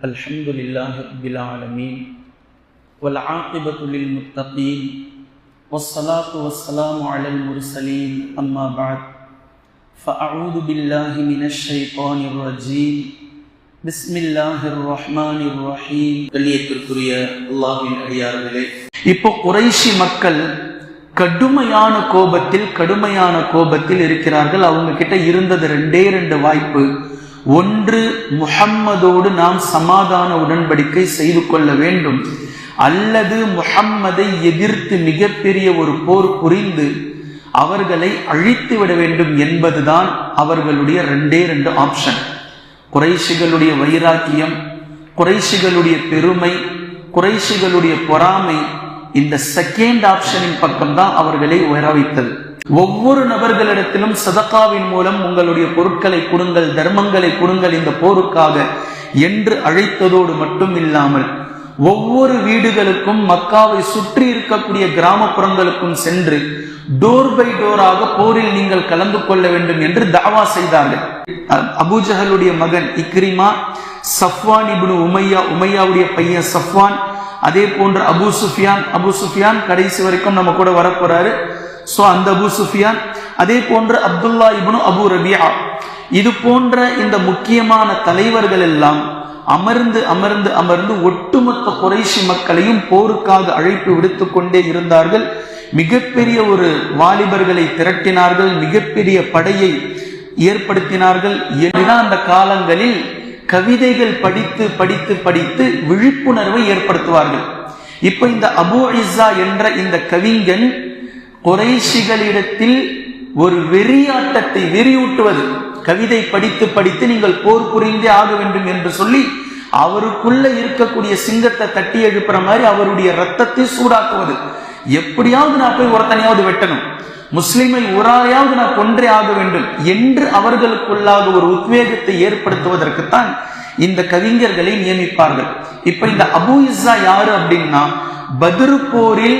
الحمد لله رب العالمين والعاقبة للمتقين والصلاة والسلام على المرسلين أما بعد فأعوذ بالله من الشيطان الرجيم بسم الله الرحمن الرحيم கண்ணியத்திற்குரிய அல்லாஹ்வின் அடியார்களே இப்போ குறைஷி மக்கள் கடுமையான கோபத்தில் கடுமையான கோபத்தில் இருக்கிறார்கள் அவங்க கிட்ட இருந்தது ரெண்டே ரெண்டு வாய்ப்பு ஒன்று முஹம்மதோடு நாம் சமாதான உடன்படிக்கை செய்து கொள்ள வேண்டும். அல்லது முஹம்மதை எதிர்த்து மிகப்பெரிய ஒரு போர் புரிந்து அவர்களை அழித்து விட வேண்டும் என்பதுதான் அவர்களுடைய ரெண்டே ரெண்டு ஆப்ஷன் குறைஷிகளுடைய வைராக்கியம் குறைஷிகளுடைய பெருமை குறைஷிகளுடைய பொறாமை இந்த செகண்ட் ஆப்ஷனின் பக்கம் தான் அவர்களை உயர வைத்தது ஒவ்வொரு நபர்களிடத்திலும் சதக்காவின் மூலம் உங்களுடைய பொருட்களை கொடுங்கள் தர்மங்களை கொடுங்கள் இந்த போருக்காக என்று அழைத்ததோடு மட்டும் இல்லாமல் ஒவ்வொரு வீடுகளுக்கும் மக்காவை சுற்றி இருக்கக்கூடிய கிராமப்புறங்களுக்கும் சென்று டோர் பை டோராக போரில் நீங்கள் கலந்து கொள்ள வேண்டும் என்று தாவா செய்தார்கள். அபூஜஹலுடைய மகன் இக்ரிமா சஃப்வான் இப்னு உமையா உமையாவுடைய பையன் சஃப்வான் அதே போன்று அபு சுஃபியான் அபு சுஃபியான் கடைசி வரைக்கும் நம்ம கூட வரப்போறாரு. சோ அந்த அபு சுஃபியான் அதே போன்று அப்துல்லா இப்னு அபு ரபியா இது போன்ற இந்த முக்கியமான தலைவர்கள் எல்லாம் அமர்ந்து அமர்ந்து அமர்ந்து ஒட்டுமொத்த குறைஷி மக்களையும் போருக்காக அழைப்பு விடுத்து கொண்டே இருந்தார்கள். மிகப்பெரிய ஒரு வாலிபர்களை திரட்டினார்கள் மிகப்பெரிய படையை ஏற்படுத்தினார்கள். அந்த காலங்களில் கவிதைகள் படித்து படித்து படித்து விழிப்புணர்வை ஏற்படுத்துவார்கள். இப்ப இந்த அபு இசா என்ற இந்த கவிஞன் குறைசிகளிடத்தில் ஒரு வெறியாட்டத்தை வெறியூட்டுவது. கவிதை படித்து படித்து நீங்கள் போர் புரிந்தே ஆக வேண்டும் என்று சொல்லி அவருக்குள்ள இருக்கக்கூடிய சிங்கத்தை தட்டி எழுப்புற மாதிரி அவருடைய ரத்தத்தை சூடாக்குவது. எப்படியாவது நான் போய் ஒருத்தனையாவது வெட்டணும். முஸ்லிமை உராயாவது நான் கொன்றே ஆக வேண்டும் என்று அவர்களுக்குள்ளாக ஒரு உத்வேகத்தை ஏற்படுத்துவதற்குத்தான் இந்த கவிஞர்களை நியமிப்பார்கள். இப்ப இந்த அபு இஸ்ஸா யாரு அப்படின்னா பதிரு போரில்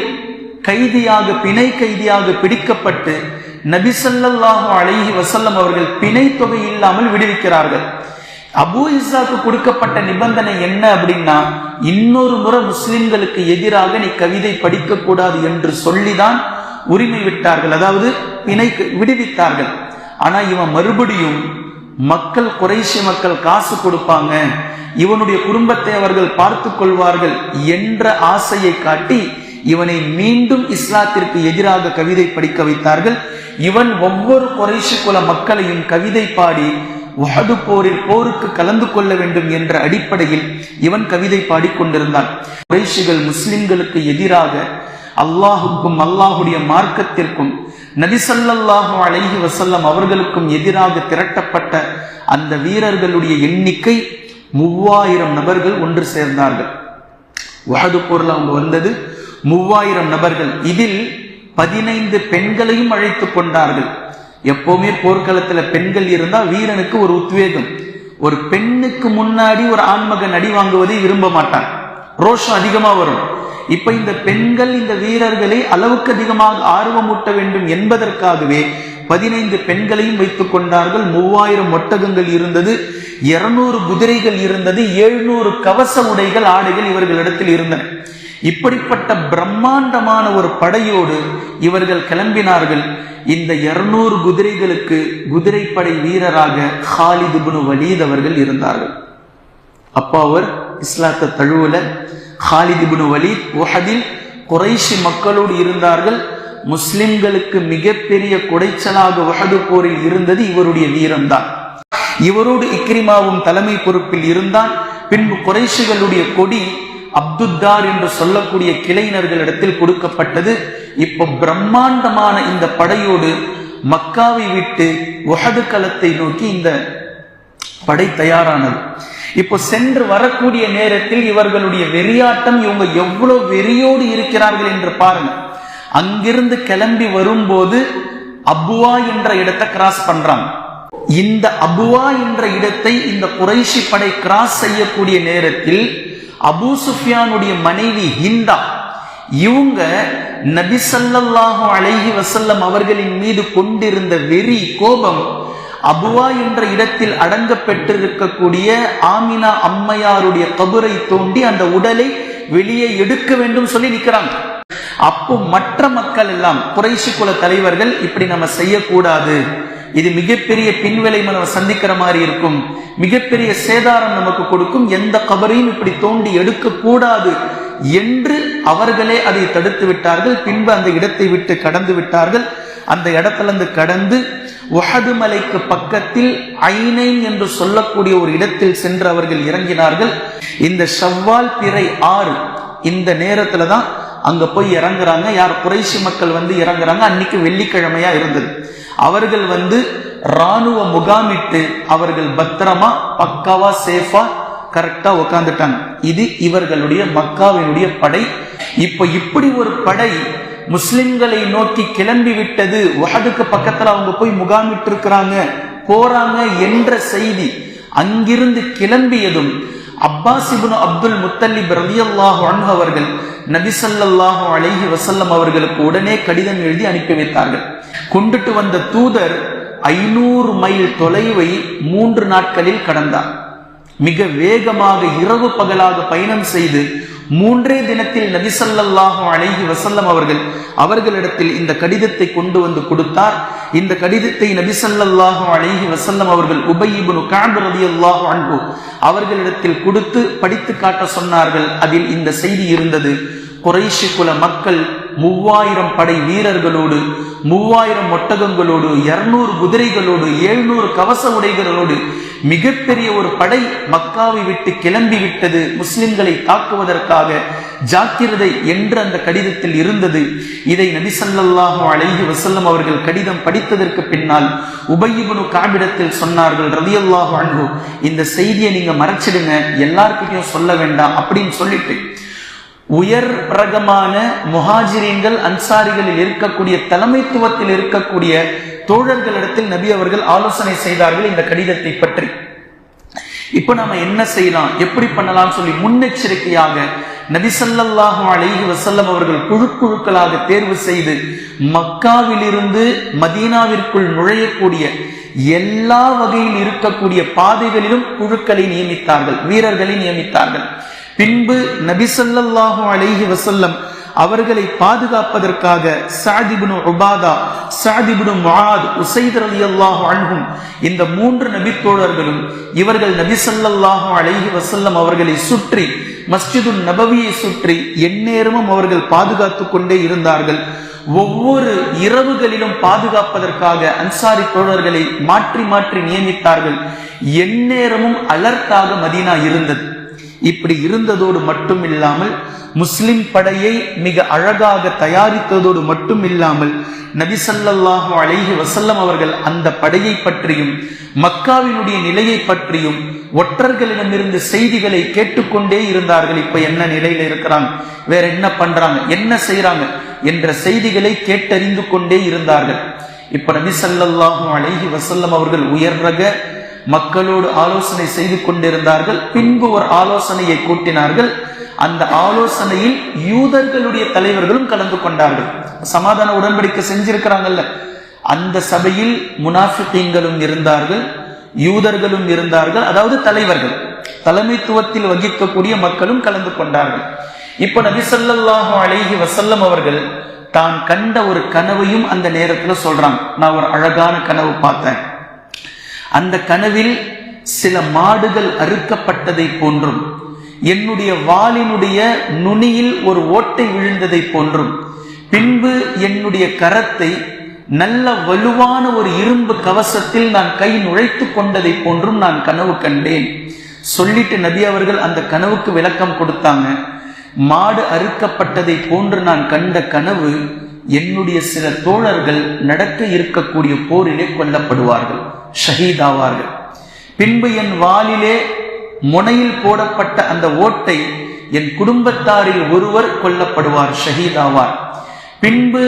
கைதியாக பிணை கைதியாக பிடிக்கப்பட்டு நபிசல்லாஹு அழகி வசல்லம் அவர்கள் பிணை தொகை இல்லாமல் விடுவிக்கிறார்கள். அபு இசாக்கு கொடுக்கப்பட்ட நிபந்தனை என்ன அப்படின்னா இன்னொரு முறை முஸ்லிம்களுக்கு எதிராக நீ கவிதை படிக்க கூடாது என்று சொல்லிதான் உரிமை விட்டார்கள். அதாவது பிணை விடுவித்தார்கள். ஆனா இவன் மறுபடியும் மக்கள் குறைசி மக்கள் காசு கொடுப்பாங்க. இவனுடைய குடும்பத்தை அவர்கள் பார்த்து கொள்வார்கள் என்ற ஆசையை காட்டி இவனை மீண்டும் இஸ்லாத்திற்கு எதிராக கவிதை படிக்க வைத்தார்கள். இவன் ஒவ்வொரு குறைசி குல மக்களையும் கவிதை பாடி உஹது போரில் போருக்கு கலந்து கொள்ள வேண்டும் என்ற அடிப்படையில் இவன் கவிதை பாடிக்கொண்டிருந்தான் குறைஷிகள் முஸ்லிம்களுக்கு எதிராக அல்லாஹுக்கும் அல்லாஹுடைய மார்க்கத்திற்கும் நபிசல்லாஹு அழகி வசல்லம் அவர்களுக்கும் எதிராக திரட்டப்பட்ட அந்த வீரர்களுடைய எண்ணிக்கை மூவாயிரம் நபர்கள் ஒன்று சேர்ந்தார்கள். வஹது போர்ல அவங்க வந்தது மூவாயிரம் நபர்கள். இதில் பதினைந்து பெண்களையும் அழைத்து கொண்டார்கள். எப்பவுமே போர்க்களத்துல பெண்கள் இருந்தா வீரனுக்கு ஒரு உத்வேகம். ஒரு பெண்ணுக்கு முன்னாடி ஒரு ஆண்மகன் அடி வாங்குவதை விரும்ப மாட்டான். ரோஷம் அதிகமா வரும். இப்ப இந்த பெண்கள் இந்த வீரர்களை அளவுக்கு அதிகமாக ஆர்வமூட்ட வேண்டும் என்பதற்காகவே பதினைந்து பெண்களையும் வைத்துக் கொண்டார்கள். மூவாயிரம் ஒட்டகங்கள் இருந்தது இருநூறு குதிரைகள் இருந்தது எழுநூறு கவச உடைகள் ஆடைகள் இவர்களிடத்தில் இருந்தன. இப்படிப்பட்ட பிரம்மாண்டமான ஒரு படையோடு இவர்கள் கிளம்பினார்கள். இந்த இருநூறு குதிரைகளுக்கு குதிரைப்படை வீரராக ஹாலிதுபுனு வலீத் அவர்கள் இருந்தார்கள். அப்போ அவர் இஸ்லாத்தை தழுவல. ஹாலிதுபுனு வலீத் உஹதில் குறைஷி மக்களோடு இருந்தார்கள். முஸ்லிம்களுக்கு மிகப்பெரிய குடைச்சலாக உஹது போரில் இருந்தது இவருடைய வீரம்தான். இவரோடு இக்ரிமாவும் தலைமை பொறுப்பில் இருந்தால் பின்பு குறைஷிகளுடைய கொடி அப்துத்தார் என்று சொல்லக்கூடிய கிளைஞர்களிடத்தில் கொடுக்கப்பட்டது. இப்போ பிரம்மாண்டமான இந்த படையோடு மக்காவை விட்டு உஹது களத்தை நோக்கி இந்த படை தயாரானது. இப்போ சென்று வரக்கூடிய நேரத்தில் இவர்களுடைய வெறியாட்டம் இவங்க எவ்வளவு வெறியோடு இருக்கிறார்கள் என்று பாருங்க. அங்கிருந்து கிளம்பி வரும்போது அபுவா என்ற இடத்தை கிராஸ் பண்றாங்க. இந்த அபுவா என்ற இடத்தை இந்த குறைஷி படை கிராஸ் செய்யக்கூடிய நேரத்தில் அபூ சுஃபியானுடைய மனைவி ஹிந்தா. இவங்க நபிசல்லாஹு அலைஹி வசல்லம் அவர்களின் மீது கொண்டிருந்த வெறி கோபம் அபுவா என்ற இடத்தில் அடங்க பெற்றிருக்கக்கூடிய ஆமினா அம்மையாருடைய கபரை தோண்டி அந்த உடலை வெளியே எடுக்க வேண்டும் சொல்லி நிற்கிறாங்க அப்போ மற்ற மக்கள் எல்லாம் குறைசி குல தலைவர்கள் இப்படி நம்ம செய்யக்கூடாது. இது மிகப்பெரிய பின்விளைவு நம்ம சந்திக்கிற மாதிரி இருக்கும். மிகப்பெரிய சேதாரம் நமக்கு கொடுக்கும். எந்த கபரையும் இப்படி தோண்டி எடுக்க கூடாது என்று அவர்களே அதை தடுத்து விட்டார்கள். பின்பு அந்த இடத்தை விட்டு கடந்து விட்டார்கள். அந்த இடத்திலிருந்து கடந்து உஹது மலைக்கு பக்கத்தில் ஐனைன் என்று சொல்லக்கூடிய ஒரு இடத்தில் சென்று அவர்கள் இறங்கினார்கள். இந்த செவ்வால் பிறை ஆறு இந்த நேரத்துல தான் அங்க போய் இறங்குறாங்க. யார்? குறைசி மக்கள் வந்து இறங்குறாங்க. அன்னைக்கு வெள்ளிக்கிழமையா இருந்தது. அவர்கள் வந்து ராணுவ முகாமிட்டு அவர்கள் பத்திரமா பக்காவா சேஃபா கரெக்டா உட்காந்துட்டாங்க இது இவர்களுடைய மக்காவினுடைய படை. இப்ப இப்படி ஒரு படை முஸ்லிம்களை நோக்கி கிளம்பி விட்டது. உஹதுக்கு பக்கத்துல அவங்க போய் முகாமிட்டு இருக்கிறாங்க போறாங்க என்ற செய்தி அங்கிருந்து கிளம்பியதும் அப்பாஸ் அப்துல் முத்தல்லி ரலியல்லாஹு அன்ஹு அவர்கள் நபிசல்லாஹு அழகி அலைஹி அவர்களுக்கு உடனே கடிதம் எழுதி அனுப்பி வைத்தார்கள். கொண்டுட்டு வந்த தூதர் ஐநூறு மைல் தொலைவை மூன்று நாட்களில் கடந்தார். மிக வேகமாக இரவு பகலாக பயணம் செய்து மூன்றே தினத்தில் நபிசல்லாஹு அழகி வசல்லம் அவர்கள் அவர்களிடத்தில் இந்த கடிதத்தை கொண்டு வந்து கொடுத்தார். இந்த கடிதத்தை நபிசல்லாஹு அழகி வசல்லம் அவர்கள் உபயிபுனு காண்டு ரதியல்லாஹு அன்பு அவர்களிடத்தில் கொடுத்து படித்து காட்ட சொன்னார்கள். அதில் இந்த செய்தி இருந்தது குறைஷி குல மக்கள் மூவாயிரம் படை வீரர்களோடு மூவாயிரம் ஒட்டகங்களோடு இருநூறு குதிரைகளோடு எழுநூறு கவச உடைகளோடு மிகப்பெரிய ஒரு படை மக்காவை விட்டு கிளம்பி விட்டது முஸ்லிம்களை தாக்குவதற்காக ஜாக்கிரதை என்று அந்த கடிதத்தில் இருந்தது. இதை நபிசல்லாஹு அலைஹி வசல்லம் அவர்கள் கடிதம் படித்ததற்கு பின்னால் உபயிபனு காபிடத்தில் சொன்னார்கள் ரதியல்லாஹு அன்பு இந்த செய்தியை நீங்க மறைச்சிடுங்க எல்லார்கிட்டையும் சொல்ல வேண்டாம் அப்படின்னு சொல்லிட்டு உயர் ரகமான முஹாஜிரீன்கள் அன்சாரிகளில் இருக்கக்கூடிய தலைமைத்துவத்தில் இருக்கக்கூடிய தோழர்களிடத்தில் நபி அவர்கள் ஆலோசனை செய்தார்கள் இந்த கடிதத்தை பற்றி. இப்ப நாம என்ன செய்யலாம்? எப்படி பண்ணலாம் சொல்லி முன்னெச்சரிக்கையாக நபிசல்லாஹு அலைஹி வசல்லம் அவர்கள் குழு குழுக்களாக தேர்வு செய்து மக்காவிலிருந்து மதீனாவிற்குள் நுழையக்கூடிய எல்லா வகையில் இருக்கக்கூடிய பாதைகளிலும் குழுக்களை நியமித்தார்கள் வீரர்களை நியமித்தார்கள். பின்பு நபிசல்லாஹு அலைஹி வசல்லம் அவர்களை பாதுகாப்பதற்காக சாதிபுனு உபாதா சாதிபுனு மகாத் உசைதர் அலி அல்லாஹு அன்ஹும் இந்த மூன்று நபித்தோழர்களும் இவர்கள் நபிசல்லாஹு அலைஹி வசல்லம் அவர்களை சுற்றி மஸ்ஜிது நபவியை சுற்றி எந்நேரமும் அவர்கள் பாதுகாத்து கொண்டே இருந்தார்கள். ஒவ்வொரு இரவுகளிலும் பாதுகாப்பதற்காக அன்சாரி தோழர்களை மாற்றி மாற்றி நியமித்தார்கள். எந்நேரமும் அலர்ட்டாக மதீனா இருந்தது. இப்படி இருந்ததோடு மட்டும் இல்லாமல் முஸ்லிம் படையை மிக அழகாக தயாரித்ததோடு மட்டும் இல்லாமல் நபிசல்லாஹு அலைஹி வசல்லம் அவர்கள் அந்த படையை பற்றியும் மக்காவினுடைய நிலையை பற்றியும் ஒற்றர்களிடமிருந்து செய்திகளை கேட்டுக்கொண்டே இருந்தார்கள். இப்ப என்ன நிலையில இருக்கிறாங்க? வேற என்ன பண்றாங்க? என்ன செய்யறாங்க என்ற செய்திகளை கேட்டறிந்து கொண்டே இருந்தார்கள். இப்ப நபி சல்லாஹூ அழகி வசல்லம் அவர்கள் உயர் ரக மக்களோடு ஆலோசனை செய்து கொண்டிருந்தார்கள். பின்பு ஒரு ஆலோசனையை கூட்டினார்கள். அந்த ஆலோசனையில் யூதர்களுடைய தலைவர்களும் கலந்து கொண்டார்கள். சமாதான உடன்படிக்கை செஞ்சிருக்கிறாங்கல்ல. அந்த சபையில் முனாஃபிகீங்களும் இருந்தார்கள் யூதர்களும் இருந்தார்கள் அதாவது தலைவர்கள். தலைமைத்துவத்தில் வகிக்கக்கூடிய மக்களும் கலந்து கொண்டார்கள். இப்ப நபிசல்லாஹு அழகி வசல்லம் அவர்கள் தான் கண்ட ஒரு கனவையும் அந்த நேரத்துல சொல்றாங்க. நான் ஒரு அழகான கனவு பார்த்தேன். அந்த கனவில் சில மாடுகள் அறுக்கப்பட்டதை போன்றும் என்னுடைய வாளினுடைய நுனியில் ஒரு ஓட்டை விழுந்ததை போன்றும் பின்பு என்னுடைய கரத்தை நல்ல வலுவான ஒரு இரும்பு கவசத்தில் நான் கை நுழைத்து கொண்டதை போன்றும் நான் கனவு கண்டேன். சொல்லிட்டு நபி அவர்கள் அந்த கனவுக்கு விளக்கம் கொடுத்தாங்க. மாடு அறுக்கப்பட்டதை போன்று நான் கண்ட கனவு என்னுடைய சில தோழர்கள் நடக்க இருக்கக்கூடிய போரிலே கொல்லப்படுவார்கள். ஷஹீதாவார்கள். பின்பு என் வாலிலே முனையில் போடப்பட்ட அந்த ஓட்டை என் குடும்பத்தாரில் ஒருவர் கொல்லப்படுவார் ஷஹீதாவார். பின்பு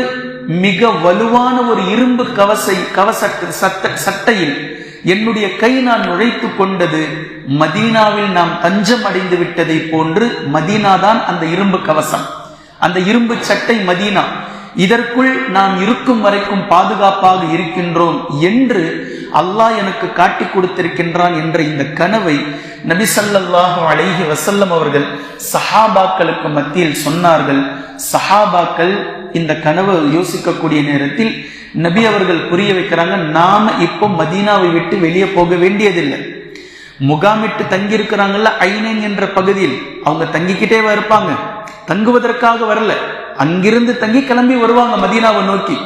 மிக வலுவான ஒரு இரும்பு கவசை கவச சட்ட சட்டையில் என்னுடைய கை நான் நுழைத்து கொண்டது மதீனாவில் நாம் தஞ்சம் அடைந்து விட்டதை போன்று மதீனா தான் அந்த இரும்பு கவசம். அந்த இரும்பு சட்டை மதீனா. இதற்குள் நாம் இருக்கும் வரைக்கும் பாதுகாப்பாக இருக்கின்றோம் என்று அல்லாஹ் எனக்கு காட்டி கொடுத்திருக்கின்றான் என்ற இந்த கனவை நபி அழகி வசல்லம் அவர்கள் சஹாபாக்களுக்கு மத்தியில் சொன்னார்கள். சஹாபாக்கள் இந்த கனவை யோசிக்கக்கூடிய நேரத்தில் நபி அவர்கள் புரிய வைக்கிறாங்க நாம இப்போ மதீனாவை விட்டு வெளியே போக வேண்டியதில்லை. முகாமிட்டு தங்கி இருக்கிறாங்கல்ல ஐனேன் என்ற பகுதியில். அவங்க தங்கிக்கிட்டேவா இருப்பாங்க. தங்குவதற்காக வரல. அங்கிருந்து தங்கி கிளம்பி வருவாங்க மதீனாவை நோக்கி.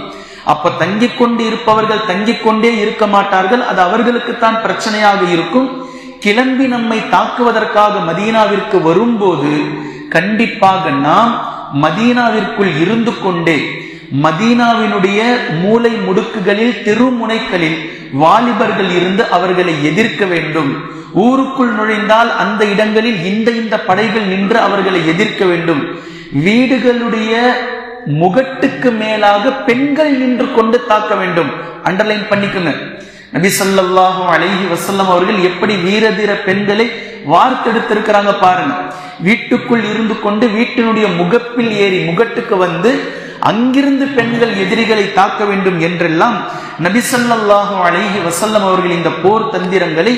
அப்ப தங்கிக் கொண்டு இருப்பவர்கள் தங்கிக் கொண்டே இருக்க மாட்டார்கள். அது அவர்களுக்குத்தான் பிரச்சனையாக இருக்கும். கிளம்பி நம்மை தாக்குவதற்காக மதீனாவிற்கு வரும்போது கண்டிப்பாக நாம் மதீனாவிற்குள் இருந்து கொண்டே மதீனாவினுடைய மூலை முடுக்குகளில் தெருமுனைகளில் வாலிபர்கள் இருந்து அவர்களை எதிர்க்க வேண்டும். ஊருக்குள் நுழைந்தால் அந்த இடங்களில் இந்த இந்த படைகள் நின்று அவர்களை எதிர்க்க வேண்டும். வீடுகளுடைய முகட்டுக்கு மேலாக பெண்கள் நின்று கொண்டு தாக்க வேண்டும். அண்டர்லைன் பண்ணிக்கோங்க. நபி சொல்லாஹும் அலைஹி வசல்லம் அவர்கள் எப்படி வீரதீர பெண்களை வார்த்தெடுத்திருக்கிறாங்க பாருங்க. வீட்டுக்குள் இருந்து கொண்டு வீட்டினுடைய முகப்பில் ஏறி முகட்டுக்கு வந்து அங்கிருந்து பெண்கள் எதிரிகளை தாக்க வேண்டும் என்றெல்லாம் நபிசல்லாஹு அழகி வசல்லம் அவர்கள் இந்த போர் தந்திரங்களை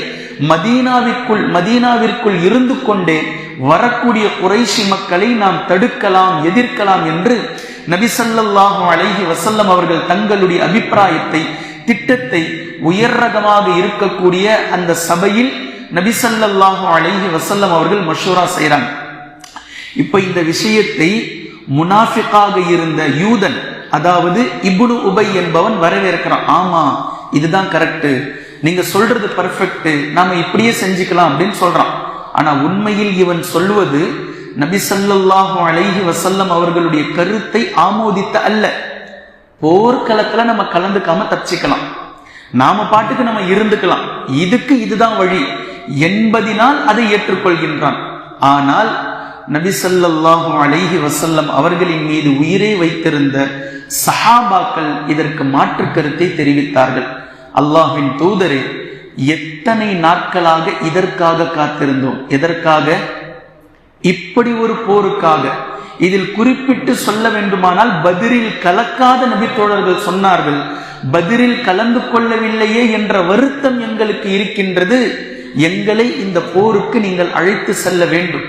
மதீனாவிற்குள் மதீனாவிற்குள் இருந்து கொண்டே வரக்கூடிய குறைசி மக்களை நாம் தடுக்கலாம் எதிர்க்கலாம் என்று நபிசல்லாஹு அழகி வசல்லம் அவர்கள் தங்களுடைய அபிப்பிராயத்தை திட்டத்தை உயர் ரகமாக இருக்கக்கூடிய அந்த சபையில் நபிசல்லாஹு அலைஹி வசல்லம் அவர்கள் மஷூரா செய்கிறாங்க. இப்போ இந்த விஷயத்தை முனாஃபிக்காக இருந்த யூதன் அதாவது இப்னு உபை என்பவன் வரவேற்கிறான். ஆமா இதுதான் கரெக்டு நீங்க சொல்றது பர்ஃபெக்ட் நாம இப்படியே செஞ்சுக்கலாம் அப்படின்னு சொல்றான். ஆனா உண்மையில் இவன் சொல்வது நபி ஸல்லல்லாஹு அலைஹி வசல்லம் அவர்களுடைய கருத்தை ஆமோதித்த அல்ல. போர்க்களத்துல நம்ம கலந்துக்காம தப்பிச்சுக்கலாம். நாம பாட்டுக்கு நம்ம இருந்துக்கலாம். இதுக்கு இதுதான் வழி. என்பதினால் அதை ஏற்றுக்கொள்கின்றான். ஆனால் நபிசல்லாஹு அலைஹி வசல்லம் அவர்களின் மீது உயிரை வைத்திருந்த சஹாபாக்கள் இதற்கு மாற்று கருத்தை தெரிவித்தார்கள். அல்லாஹின் தூதரே எத்தனை நாட்களாக இதற்காக காத்திருந்தோம்? எதற்காக? இப்படி ஒரு போருக்காக. இதில் குறிப்பிட்டு சொல்ல வேண்டுமானால் பதிரில் கலக்காத நபித்தோழர்கள் சொன்னார்கள் பதிரில் கலந்து கொள்ளவில்லையே என்ற வருத்தம் எங்களுக்கு இருக்கின்றது. எங்களை இந்த போருக்கு நீங்கள் அழைத்து செல்ல வேண்டும்.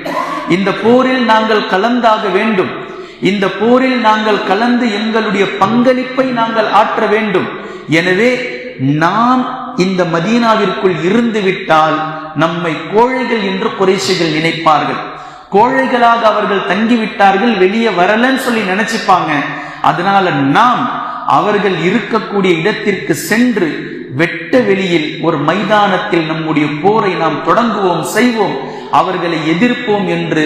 இந்த போரில் நாங்கள் கலந்தாக வேண்டும். இந்த போரில் நாங்கள் கலந்து எங்களுடைய பங்களிப்பை நாங்கள் ஆற்ற வேண்டும். எனவே நாம் இந்த மதீனாவிற்குள் இருந்து விட்டால் நம்மை கோழைகள் என்று குறைசிகள் நினைப்பார்கள். கோழைகளாக அவர்கள் தங்கிவிட்டார்கள் வெளியே வரலன்னு சொல்லி நினைச்சுப்பாங்க. அதனால நாம் அவர்கள் இருக்கக்கூடிய இடத்திற்கு சென்று வெட்ட வெளியில் ஒரு மைதானத்தில் நம்முடைய போரை நாம் தொடங்குவோம் செய்வோம் அவர்களை எதிர்ப்போம் என்று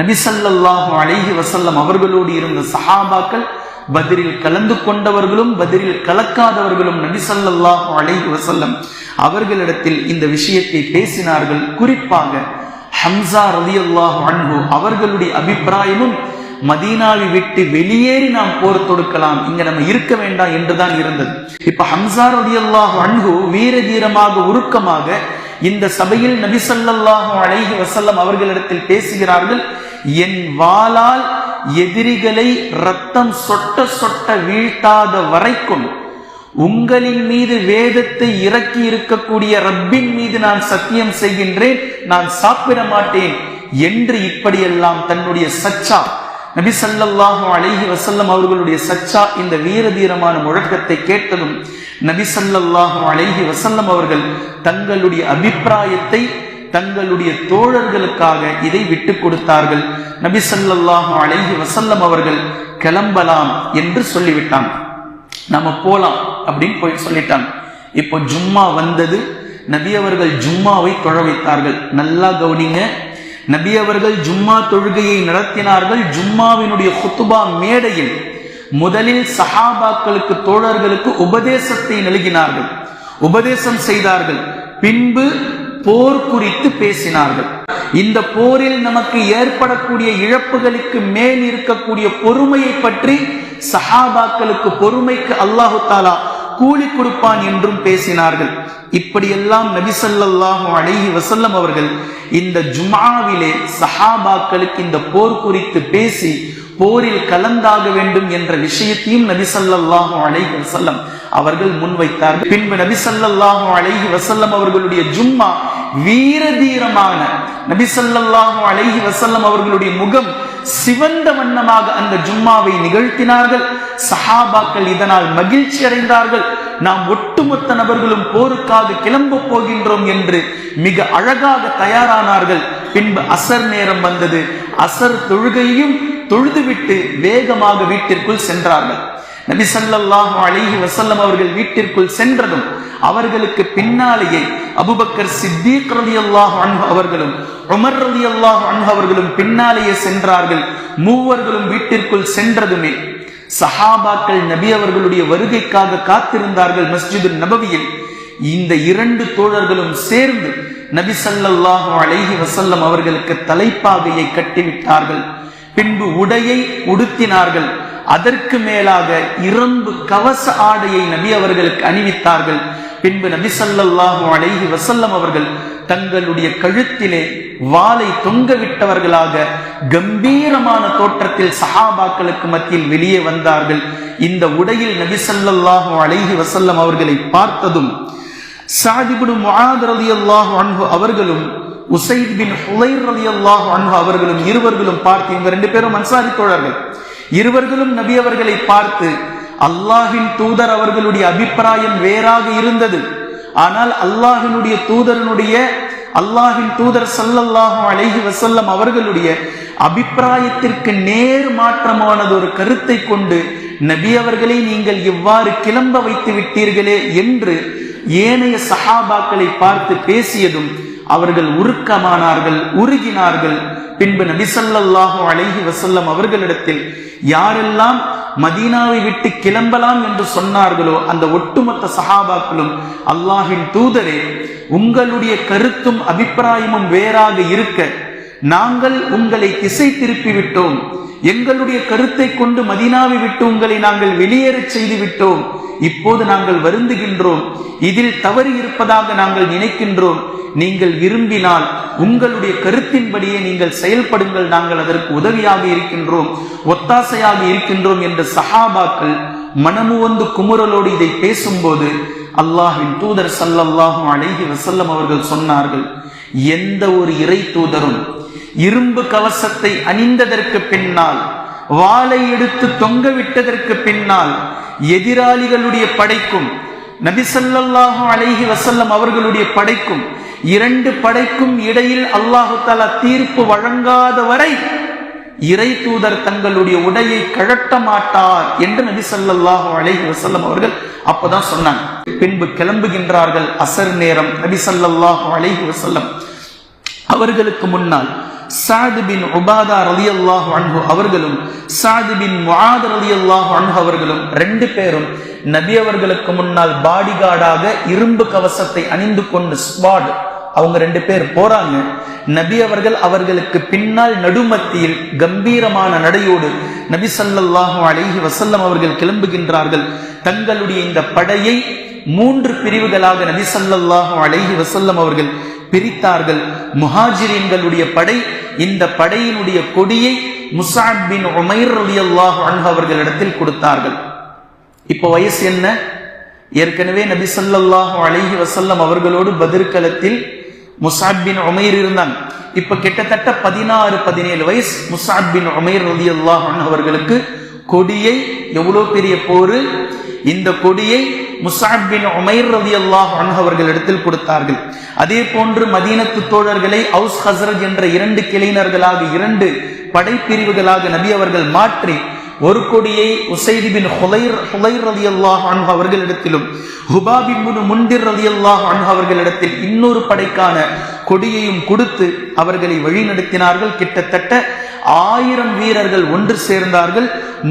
நபிசல்லாஹு அழகி வசல்லம் அவர்களோடு இருந்த சஹாபாக்கள் பதிரில் கலந்து கொண்டவர்களும் பதிரில் கலக்காதவர்களும் நபிசல்லாஹு அழகி வசல்லம் அவர்களிடத்தில் இந்த விஷயத்தை பேசினார்கள். குறிப்பாக ஹம்சா ரலியல்லாஹு அன்பு அவர்களுடைய அபிப்பிராயமும் மதீனாவை விட்டு வெளியேறி நாம் போர் தொடுக்கலாம். இங்க நம்ம இருக்க வேண்டாம் என்றுதான் இருந்தது. இப்ப ஹம்சா அன்பு வீர தீரமாக உருக்கமாக இந்த சபையில் நபி அழகி வசல்லம் அவர்களிடத்தில் பேசுகிறார்கள். என் வாளால் எதிரிகளை ரத்தம் சொட்ட சொட்ட வீழ்த்தாத வரைக்கும் உங்களின் மீது வேதத்தை இறக்கி இருக்கக்கூடிய ரப்பின் மீது நான் சத்தியம் செய்கின்றேன். நான் சாப்பிட மாட்டேன் என்று இப்படியெல்லாம் தன்னுடைய சச்சா நபி ஸல்லல்லாஹு அலைஹி வசல்லம் அவர்களுடைய சச்சா இந்த வீர தீரமான முழக்கத்தை கேட்டதும் நபி ஸல்லல்லாஹு அலைஹி வசல்லம் அவர்கள் தங்களுடைய அபிப்பிராயத்தை தங்களுடைய தோழர்களுக்காக இதை விட்டு கொடுத்தார்கள். நபி ஸல்லல்லாஹு அலைஹி வசல்லம் அவர்கள் கிளம்பலாம் என்று சொல்லிவிட்டாங்க நம்ம போலாம் அப்படின்னு போய் சொல்லிட்டாங்க இப்போ ஜும்மா வந்தது நபி அவர்கள் ஜும்மாவை தொழ வைத்தார்கள். நல்லா கவனிங்க நபி அவர்கள் ஜும்மா தொழுகையை நடத்தினார்கள். ஜும்மாவினுடைய குத்துபா மேடையில் முதலில் சஹாபாக்களுக்கு தோழர்களுக்கு உபதேசத்தை நல்கினார்கள் உபதேசம் செய்தார்கள். பின்பு போர் குறித்து பேசினார்கள். இந்த போரில் நமக்கு ஏற்படக்கூடிய இழப்புகளுக்கு மேல் இருக்கக்கூடிய பொறுமையை பற்றி சஹாபாக்களுக்கு பொறுமைக்கு அல்லாஹு தாலா கூலி கொடுப்பான் என்றும் பேசினார்கள். இப்படியெல்லாம் நபிசல்லாஹு அழகி வசல்லம் அவர்கள் இந்த ஜுமாவிலே சஹாபாக்களுக்கு இந்த போர் குறித்து பேசி போரில் கலந்தாக வேண்டும் என்ற விஷயத்தையும் நபிசல்லாஹு அழகி வசல்லம் அவர்கள் முன்வைத்தார்கள். பின்பு நபிசல்லாஹு அழகி வசல்லம் அவர்களுடைய ஜும்மா வீரதீரமான நபிசல்லாஹு அழகி வசல்லம் அவர்களுடைய முகம் சிவந்த வண்ணமாக அந்த ஜும்மாவை நிகழ்த்தினார்கள். சஹாபாக்கள் இதனால் மகிழ்ச்சி அடைந்தார்கள். நாம் ஒட்டுமொத்த நபர்களும் போருக்காக கிளம்ப போகின்றோம் என்று மிக அழகாக தயாரானார்கள். பின்பு அசர் நேரம் வந்தது. அசர் தொழுகையும் தொழுதுவிட்டு வேகமாக வீட்டிற்குள் சென்றார்கள். நபி சல்லாஹு அலிஹி வசல்லம் அவர்கள் வீட்டிற்குள் சென்றதும் அவர்களுக்கு பின்னாலேயே அபுபக்கர் சித்திக் அல்லாஹ் அன்ஹு அவர்களும் உமர் அல்லாஹ் அன்ஹு அவர்களும் பின்னாலேயே சென்றார்கள். மூவர்களும் வீட்டிற்குள் சென்றதுமே சஹாபாக்கள் நபி அவர்களுடைய வருகைக்காக காத்திருந்தார்கள் மஸ்ஜிது நபவியில். இந்த இரண்டு தோழர்களும் சேர்ந்து நபி சல்லாஹு அலைஹி வசல்லம் அவர்களுக்கு தலைப்பாகையை கட்டிவிட்டார்கள். பின்பு உடையை உடுத்தினார்கள். அதற்கு மேலாக இரும்பு கவச ஆடையை நபி அவர்களுக்கு அணிவித்தார்கள். பின்பு நபி சல்லாஹு அலைஹி வசல்லம் அவர்கள் தங்களுடைய கழுத்திலே வாளை தொங்க விட்டவர்களாக கம்பீரமான தோற்றத்தில் சஹாபாக்களுக்கு மத்தியில் வெளியே வந்தார்கள். இந்த உடையில் நபிசல்லாஹு அழகி வசல்லம் அவர்களை பார்த்ததும் சாதிபுடு முஆத் ரலியல்லாஹு அன்ஹு அவர்களும் உசைத் பின் ஹுலைர் ரலியல்லாஹு அன்ஹு அவர்களும் இருவர்களும் பார்த்து இவங்க ரெண்டு பேரும் அன்சாரி தோழர்கள் இருவர்களும் நபி அவர்களை பார்த்து அல்லாஹின் தூதர் அவர்களுடைய அபிப்பிராயம் வேறாக இருந்தது. ஆனால் அல்லாஹினுடைய தூதரனுடைய அல்லாஹின் தூதர் சல்லல்லாஹும் அழகி வசல்லம் அவர்களுடைய அபிப்பிராயத்திற்கு நேர் மாற்றமானது ஒரு கருத்தை கொண்டு நபி அவர்களை நீங்கள் இவ்வாறு கிளம்ப வைத்து விட்டீர்களே என்று ஏனைய சஹாபாக்களை பார்த்து பேசியதும் அவர்கள் உருக்கமானார்கள் உருகினார்கள். பின்பு நபிசல்லாஹு அழகி வசல்லம் அவர்களிடத்தில் யாரெல்லாம் மதீனாவை விட்டு கிளம்பலாம் என்று சொன்னார்களோ அந்த ஒட்டுமொத்த சஹாபாக்களும் அல்லாஹின் தூதரே உங்களுடைய கருத்தும் அபிப்பிராயமும் வேறாக இருக்க நாங்கள் உங்களை திசை திருப்பி விட்டோம். எங்களுடைய கருத்தை கொண்டு மதீனாவை விட்டு உங்களை நாங்கள் வெளியேறச் செய்து விட்டோம். இப்போது நாங்கள் வருந்துகின்றோம். இதில் தவறு இருப்பதாக நாங்கள் நினைக்கின்றோம். நீங்கள் விரும்பினால் உங்களுடைய கருத்தின்படியே நீங்கள் செயல்படுங்கள். நாங்கள் அதற்கு உதவியாக இருக்கின்றோம் ஒத்தாசையாக இருக்கின்றோம் என்ற சஹாபாக்கள் மனமுவந்து குமுறலோடு இதை பேசும்போது அல்லாஹின் தூதர் சல்லல்லாஹும் அழகி வசல்லம் அவர்கள் சொன்னார்கள் எந்த ஒரு இறை தூதரும் இரும்பு கவசத்தை அணிந்ததற்கு பின்னால் வாளை எடுத்து தொங்க விட்டதற்கு பின்னால் எதிராளிகளுடைய படைக்கும் நபிசல்லாஹு அழகி வசல்லம் அவர்களுடைய படைக்கும் இரண்டு படைக்கும் இடையில் அல்லாஹு தலா தீர்ப்பு வழங்காத வரை இறை தூதர் தங்களுடைய உடையை கழட்ட மாட்டார் என்று நபி சல்லாஹு அலஹி வசல்லம் அவர்கள் அப்பதான் சொன்னாங்க. பின்பு கிளம்புகின்றார்கள் அசர் நேரம் நபி சல்லாஹு அலஹி வசல்லம் அவர்களுக்கு முன்னால் சாது பின் உபாதா ரலியல்லாஹு அன்ஹு அவர்களும் சாது பின் முஆத் ரலியல்லாஹு அன்ஹு அவர்களும் ரெண்டு பேரும் நபி அவர்களுக்கு முன்னால் பாடிகார்டாக இரும்பு கவசத்தை அணிந்து கொண்டு ஸ்வாட் அவங்க ரெண்டு பேர் போறாங்க. நபி அவர்கள் அவர்களுக்கு பின்னால் நடுமத்தியில் கம்பீரமான நடையோடு நபி ஸல்லல்லாஹு அலைஹி வசல்லம் அவர்கள் கிளம்புகின்றார்கள். தங்களுடைய இந்த படையை மூன்று பிரிவுகளாக நபி ஸல்லல்லாஹு அலைஹி வசல்லம் அவர்கள் பிரித்தார்கள். முஹாஜிரின்களுடைய படை இந்த படையினுடைய கொடியை முசாத் பின் உமைர் ரலியல்லாஹு அல்லாஹ் அவர்களிடத்தில் கொடுத்தார்கள். இப்போ வயசு என்ன? ஏற்கனவே நபி ஸல்லல்லாஹு அலஹி வசல்லம் அவர்களோடு பதிர்களத்தில் முசாத் பின் உமைர் இருந்தாங்க இப்ப கிட்டத்தட்ட பதினாறு பதினேழு வயசு முசாத் பின் உமைர் ரலியல்லாஹு அல்லாஹ் அவர்களுக்கு கொடியை எவ்வளவு பெரிய போரு? இந்த கொடியை முசாபின் உமைர் ரவி அல்லாஹ் அவர்கள் இடத்தில் கொடுத்தார்கள். அதே போன்று மதீனத்து தோழர்களை அவுஸ் ஹசரத் என்ற இரண்டு கிளைஞர்களாக இரண்டு படைப்பிரிவுகளாக நபி அவர்கள் மாற்றி ஒரு கொடியை உசைதி பின் ஹுலைர் ஹுலைர் ரதி அல்லாஹ் அன்ஹு அவர்களிடத்திலும் ஹுபாபின் முன் முன்திர் ரதி அல்லாஹ் அன்ஹு அவர்களிடத்தில் இன்னொரு படைக்கான கொடியையும் கொடுத்து அவர்களை வழிநடத்தினார்கள். கிட்டத்தட்ட ஆயிரம் வீரர்கள் ஒன்று சேர்ந்தார்கள்.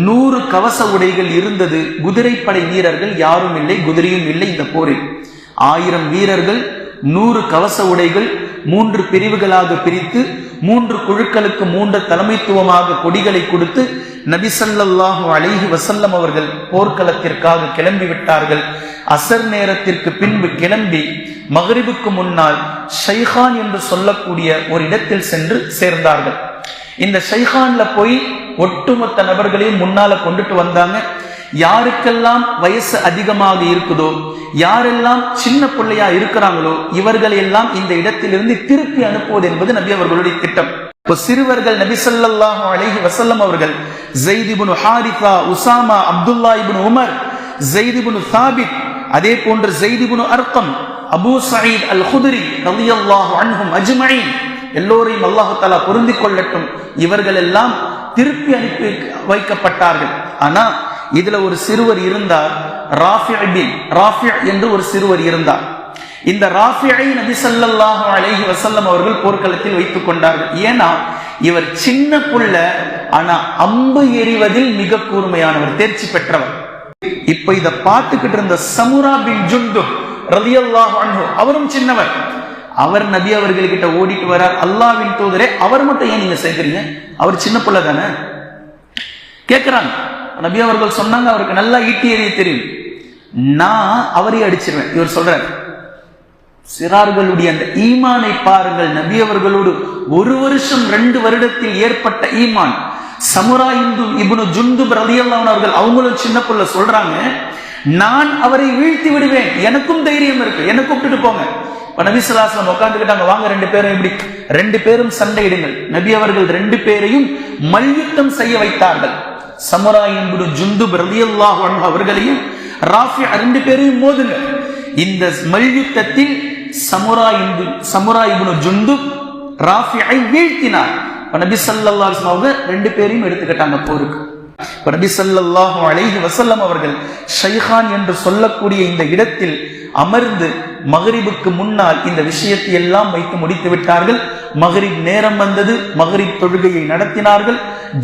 நூறு கவச உடைகள் இருந்தது. குதிரைப்படை வீரர்கள் யாரும் இல்லை குதிரையும் இல்லை இந்த போரில். ஆயிரம் வீரர்கள் நூறு கவச உடைகள் மூன்று பிரிவுகளாக பிரித்து மூன்று குழுக்களுக்கு மூன்று தலைமைத்துவமாக கொடிகளை கொடுத்து நபிசல்லாஹு அழகி வசல்லம் அவர்கள் போர்க்களத்திற்காக கிளம்பி விட்டார்கள். அசர் நேரத்திற்கு பின்பு கிளம்பி மகரிபுக்கு முன்னால் ஷைஹான் என்று சொல்லக்கூடிய ஒரு இடத்தில் சென்று சேர்ந்தார்கள். இந்த ஷைஹான்ல போய் ஒட்டுமொத்த நபர்களையும் முன்னால கொண்டுட்டு வந்தாங்க. யாருக்கெல்லாம் வயசு அதிகமாக இருக்குதோ யாரெல்லாம் சின்ன பிள்ளையா இருக்கிறாங்களோ இவர்கள் எல்லாம் இந்த இடத்திலிருந்து திருப்பி அனுப்புவது என்பது நபி அவர்களுடைய திட்டம். இப்போ சிறுவர்கள் நபி ஸல்லல்லாஹு வசல்லம் அவர்கள் Zaid ibn ibn Haritha Usama Abdullah ibn Umar Zaid ibn Thabit அதே போன்று ஜெய்திபுன் அர்த்தம் Abu Abu Saeed al Khudri ரலியல்லாஹு அன்ஹும் அஜ்மயின் எல்லோரையும் அல்லாஹு தஆலா பொருந்திக் கொள்ளட்டும். இவர்கள் எல்லாம் திருப்பி அனுப்பி வைக்கப்பட்டார்கள். ஆனா இதுல ஒரு சிறுவர் இருந்தார் ராஃபி என்று ஒரு சிறுவர் இருந்தார். இந்த ராஃபியை நபி ஸல்லல்லாஹு அலைஹி வஸல்லம் அவர்கள் போர்க்களத்தில் வைத்துக் கொண்டார்கள். ஏன்னா இவர் சின்ன புள்ள ஆனா அம்பு எறிவதில் மிக கூர்மையானவர் தேர்ச்சி பெற்றவர். இப்ப இத பார்த்துக்கிட்டு இருந்த சமுரா பின் ஜுண்டு ரலியல்லாஹ் அவரும் சின்னவர். அவர் நபி அவர்கள்கிட்ட ஓடிட்டு வரார். அல்லாவின் தூதரே அவர் மட்டும் ஏன் நீங்க சேர்க்கிறீங்க? அவர் சின்ன பிள்ளை தானே? கேட்கிறாங்க நபி அவர்கள் சொன்னாங்க அவருக்கு நல்லா ஈட்டி எறிய தெரியும். நான் அவரையும் அடிச்சிருவேன். இவர் சொல்றாரு. சிறார்களுடைய அந்த ஈமானை பாருங்கள். நபி அவர்களோடு ஒரு வருஷம் ரெண்டு வருடத்தில் ஏற்பட்ட ஈமான். சமுரா இந்து இபுனு ஜுந்து ரலியல்லாஹு அவர்கள் அவங்களும் சின்ன புள்ள சொல்றாங்க நான் அவரை வீழ்த்தி விடுவேன். எனக்கும் தைரியம் இருக்கு. என்ன கூப்பிட்டுட்டு போங்க. நபிசுலாசலம் நபி உட்காந்துக்கிட்டாங்க வாங்க ரெண்டு பேரும் இப்படி ரெண்டு பேரும் சண்டையிடுங்கள். நபி அவர்கள் ரெண்டு பேரையும் மல்யுத்தம் செய்ய வைத்தார்கள். சமுரா என்பது ஜுந்து பிரதியல்லாஹ் அவர்களையும் ராஃபி ரெண்டு பேரையும் மோதுங்க இந்த மல்யுத்தத்தில் சமுரா இந்து சமுரா இபுனு ஜுந்து ராஃபியை வீழ்த்தினார். நபி சல்லா அவங்க ரெண்டு பேரையும் எடுத்துக்கிட்டாங்க போருக்கு. நபி சல்லாஹு அலைஹி வசல்லம் அவர்கள் ஷைஹான் என்று சொல்லக்கூடிய இந்த இடத்தில் அமர்ந்து மகரிபுக்கு முன்னால் இந்த விஷயத்தை எல்லாம் வைத்து முடித்து விட்டார்கள். மகரிப் நேரம் வந்தது மகரிப் தொழுகையை நடத்தினார்கள்.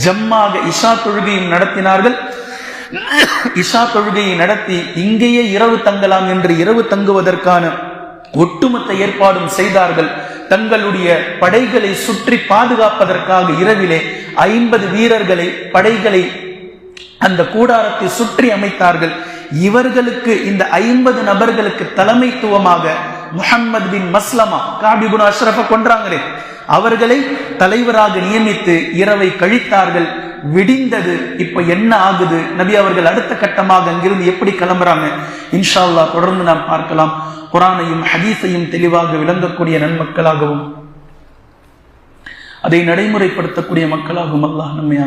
ஜம்மாக இஷா தொழுகையும் நடத்தினார்கள். இஷா தொழுகையை நடத்தி இங்கேயே இரவு தங்கலாம் என்று இரவு தங்குவதற்கான ஒட்டுமொத்த ஏற்பாடும் செய்தார்கள். தங்களுடைய படைகளை சுற்றி பாதுகாப்பதற்காக இரவிலே ஐம்பது வீரர்களை படைகளை அந்த கூடாரத்தை சுற்றி அமைத்தார்கள். இவர்களுக்கு இந்த ஐம்பது நபர்களுக்கு தலைமைத்துவமாக முஹம்மது பின் மஸ்லமா காபிபுன் அஷ்ரஃப கொன்றாங்களே. அவர்களை தலைவராக நியமித்து இரவை கழித்தார்கள். விடிந்தது இப்ப என்ன ஆகுது? நபி அவர்கள் அடுத்த கட்டமாக அங்கிருந்து எப்படி கிளம்புறாங்க? இன்ஷா தொடர்ந்து நாம் பார்க்கலாம். குரானையும் ஹதீஸையும் தெளிவாக விளங்கக்கூடிய நன்மக்களாகவும் அதை நடைமுறைப்படுத்தக்கூடிய மக்களாகவும் அல்லாஹ் நம்மை